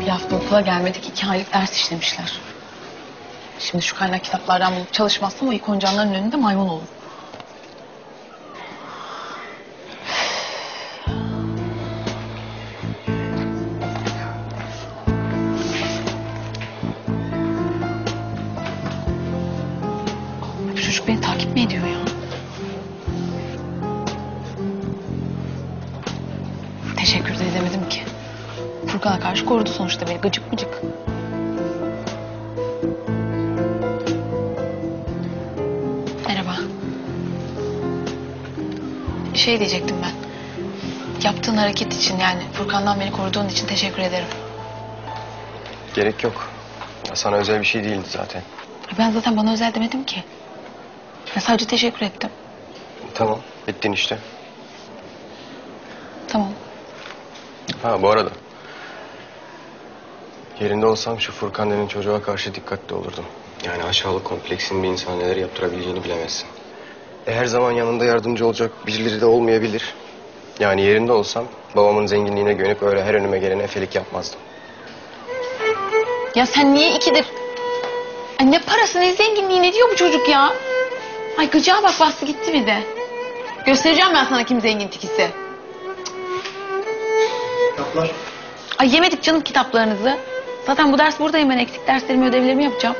Bir hafta okula gelmedik iki aylık ders işlemişler. Şimdi şu kaynak kitaplardan bulup çalışmazsam o ikoncanların önünde maymun olur. Bu çocuk beni takip mi ediyor ya? Teşekkür de edemedim ki. Furkan'a karşı korudu sonuçta beni gıcık gıcık. Merhaba. Şey diyecektim ben. Yaptığın hareket için yani Furkan'dan beni koruduğun için teşekkür ederim. Gerek yok. Ya sana özel bir şey değildi zaten. Ben zaten bana özel demedim ki. Ben sadece teşekkür ettim. Tamam, ettin işte. Tamam. Ha bu arada. Yerinde olsam şu Furkan denen çocuğa karşı dikkatli olurdum. Yani aşağılık kompleksin bir insana neler yaptırabileceğini bilemezsin. E, her zaman yanında yardımcı olacak birileri de olmayabilir. Yani yerinde olsam babamın zenginliğine güvenip öyle her önüme gelene efelik yapmazdım. Ya sen niye ikidir... Ay ne parası ne zenginliği ne diyor bu çocuk ya? Ay gıcığa bak bastı gitti bir de. Göstereceğim ben sana kim zengin tikisi. Kitaplar. Ay yemedik canım kitaplarınızı. Zaten bu ders buradayım ben eksik derslerimi ödevlerimi yapacağım.